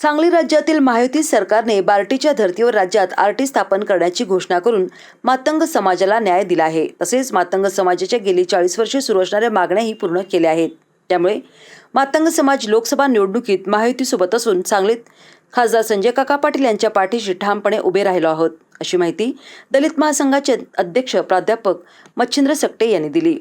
सांगली राज्यातील महायुती सरकारने बार्टीच्या धर्तीवर राज्यात आरटी स्थापन करण्याची घोषणा करून मातंग समाजाला न्याय दिला आहे. तसेच मातंग समाजाच्या गेली चाळीस वर्षे सुरू असणाऱ्या मागण्याही पूर्ण केल्या आहेत. त्यामुळे मातंग समाज लोकसभा निवडणुकीत महायुतीसोबत असून सांगलीत खासदार संजय काका पाटील यांच्या पाठीशी ठामपणे उभे राहिलो आहोत अशी माहिती दलित महासंघाचे अध्यक्ष प्राध्यापक मच्छिंद्र सकटे यांनी दिली.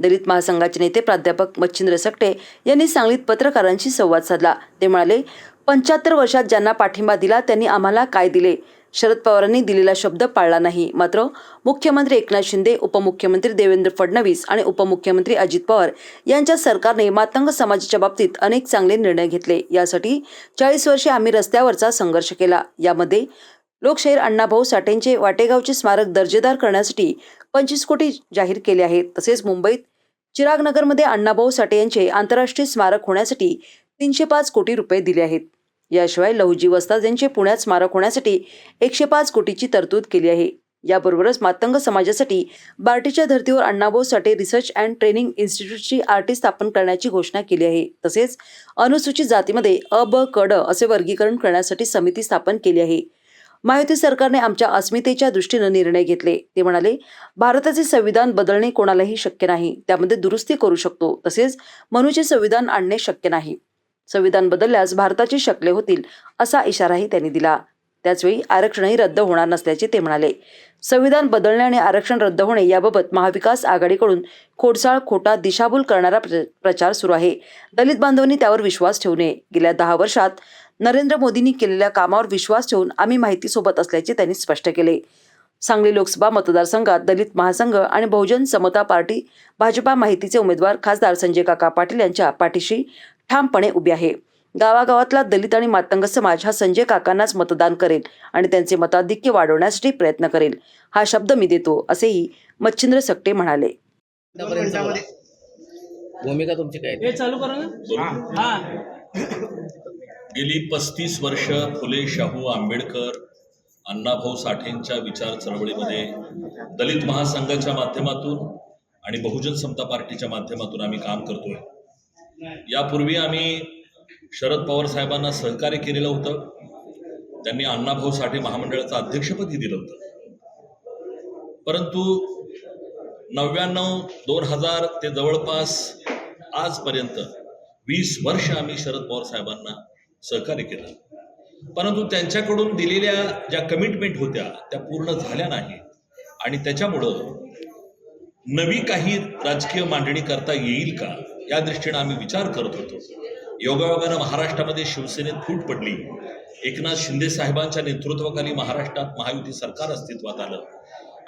दलित महासंघाचे नेते प्राध्यापक मच्छिंद्र सकटे यांनी सांगलीत पत्रकारांशी संवाद साधला. ते म्हणाले पंच्याहत्तर वर्षात ज्यांना पाठिंबा दिला त्यांनी आम्हाला काय दिले? शरद पवारांनी दिलेला शब्द पाळला नाही. मात्र मुख्यमंत्री एकनाथ शिंदे उपमुख्यमंत्री देवेंद्र फडणवीस आणि उपमुख्यमंत्री अजित पवार यांच्या सरकारने मातंग समाजाच्या बाबतीत अनेक चांगले निर्णय घेतले. यासाठी चाळीस वर्षे आम्ही रस्त्यावरचा संघर्ष केला. यामध्ये लोकशाहीर अण्णाभाऊ साठेंचे वाटेगावचे स्मारक दर्जेदार करण्यासाठी पंचवीस कोटी जाहीर केले आहेत. तसेच मुंबईत चिरागनगरमध्ये अण्णाभाऊ साठे यांचे आंतरराष्ट्रीय स्मारक होण्यासाठी तीनशे पाच कोटी रुपये दिले आहेत. याशिवाय लहुजी वस्ताद यांचे पुण्यात स्मारक होण्यासाठी एकशे पाच कोटीची तरतूद केली आहे. याबरोबरच मातंग समाजासाठी बार्टीच्या धर्तीवर Annabhau Sathe research and training इन्स्टिट्यूटची RT स्थापन करण्याची घोषणा केली आहे. तसेच अनुसूचित जातीमध्ये अ ब कड असे वर्गीकरण करण्यासाठी समिती स्थापन केली आहे. महायुती सरकारने आमच्या अस्मितेच्या दृष्टीनं निर्णय घेतले. ते म्हणाले भारताचे संविधान बदलणे कोणालाही शक्य नाही. त्यामध्ये दुरुस्ती करू शकतो. तसेच मनुचे संविधान आणणे शक्य नाही. संविधान बदलल्यास भारताची शकले होतील असा इशाराही त्यांनी दिला. त्याचवेळी आरक्षणही रद्द होणार नसल्याचे ते म्हणाले. संविधान बदलणे आणि आरक्षण रद्द होणे याबाबत महाविकास आघाडीकडून खोडसाळ खोटा दिशाभूल करणारा प्रचार सुरू आहे. दलित बांधवांनी त्यावर विश्वास ठेवू नये गेल्या दहा वर्षात नरेंद्र मोदींनी केलेल्या कामावर विश्वास ठेवून आम्ही माहितीसोबत असल्याचे त्यांनी स्पष्ट केले. सांगली लोकसभा मतदारसंघात दलित महासंघ आणि बहुजन समता पार्टी भाजपा माहितीचे उमेदवार खासदार संजय काका पाटील यांच्या पाठीशी ठामपणे उभे आहे. गावागावातला दलित आणि मातंग समाज हा संजय काकांनाच मतदान करेल आणि त्यांचे मताधिक्य वाढवण्यासाठी प्रयत्न करेल हा शब्द मी देतो असेही मच्छिंद्र सकटे म्हणाले. भूमिका तुमची काय चालू करा ना. हा. गेली पस्तीस वर्ष फुले शाहू आंबेडकर अण्णाभाऊ साठेंच्या विचार चळवळीमध्ये दलित महासंघाच्या माध्यमातून आणि बहुजन समता पार्टीच्या माध्यमातून आम्ही काम करतोय. यापूर्वी आम्ही शरद पवार साहेबांना सहकार्य केलेलं होतं. त्यांनी अण्णाभाऊ साठे महामंडळाचं अध्यक्षपदही दिलं होतं. परंतु नव्याण्णव दोन हजार ते जवळपास आजपर्यंत वीस वर्ष आम्ही शरद पवार साहेबांना सहकार्य केलं. परंतु त्यांच्याकडून दिलेल्या ज्या कमिटमेंट होत्या त्या पूर्ण झाल्या नाहीत. आणि त्याच्यामुळं नवी काही राजकीय मांडणी करता येईल का? या दृष्टीनं आम्ही विचार करत होतो. योगायोगानं महाराष्ट्रामध्ये शिवसेनेत फूट पडली. एकनाथ शिंदे साहेबांच्या नेतृत्वाखाली महाराष्ट्रात महायुती सरकार अस्तित्वात आलं.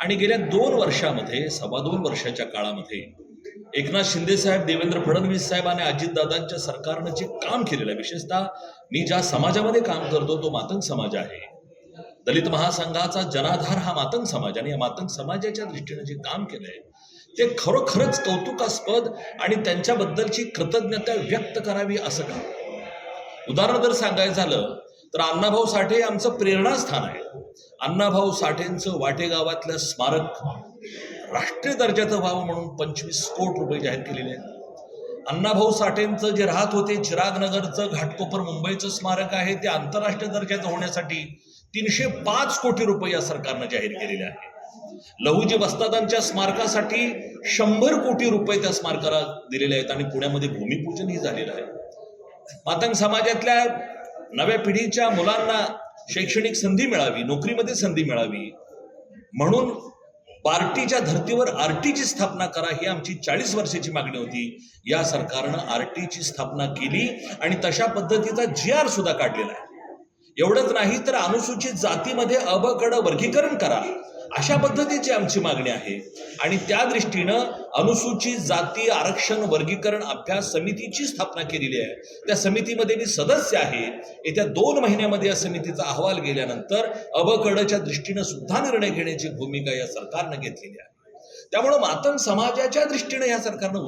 आणि गेल्या दोन वर्षामध्ये सव्वा दोन वर्षाच्या काळामध्ये एकनाथ शिंदे साहेब देवेंद्र फडणवीस साहेब आणि अजितदादांच्या सरकारनं जे काम केलेलं आहे विशेषतः मी ज्या समाजामध्ये काम करतो तो मातंग समाज आहे. दलित महासंघाचा जनाधार हा मातंग समाज आणि या मातंग समाजाच्या दृष्टीनं जे काम केलंय ते खरोखरच कौतुकास्पद आणि त्यांच्याबद्दलची कृतज्ञता व्यक्त करावी असं काम उदाहरण जर सांगायचं झालं तर अण्णाभाऊ साठे आमचं प्रेरणास्थान आहे. अण्णाभाऊ साठेंचं वाटेगावातलं स्मारक राष्ट्रीय दर्जाचं व्हावं म्हणून पंचवीस कोट रुपये जाहीर केलेले आहेत. अण्णाभाऊ साठेंचं जे राहत होते चिरागनगरचं घाटकोपर मुंबईचं स्मारक आहे ते आंतरराष्ट्रीय दर्जाचं होण्यासाठी तीनशे पाच कोटी रुपये या सरकारनं जाहीर केलेले आहे लहुजी वस्तादांच्या स्मारकासाठी शंभर कोटी रुपये त्या स्मारकाला दिलेले आहेत आणि पुण्यामध्ये भूमिपूजनही झालेलं आहे. मातंग समाजातल्या नव्या पिढीच्या मुलांना शैक्षणिक संधी मिळावी नोकरीमध्ये संधी मिळावी म्हणून पार्टीच्या धर्तीवर आरटीची स्थापना करा ही आमची चाळीस वर्षाची मागणी होती. या सरकारनं आरटीची स्थापना केली आणि तशा पद्धतीचा जी आर सुद्धा काढलेला आहे. एवढंच नाही तर अनुसूचित जातीमध्ये अबकड वर्गीकरण करा. अशा पद्धतीची आमची मागणी आहे. आणि त्या दृष्टीनं अनुसूचित जाती आरक्षण वर्गीकरण अभ्यास समितीची स्थापना केलेली आहे. त्या समितीमध्ये मी सदस्य आहे. येत्या दोन महिन्यामध्ये या समितीचा अहवाल गेल्यानंतर अबकडच्या दृष्टीनं सुद्धा निर्णय घेण्याची भूमिका या सरकारनं घेतलेली आहे. त्यामुळं मातंग समाजाच्या दृष्टीनं या सरकारनं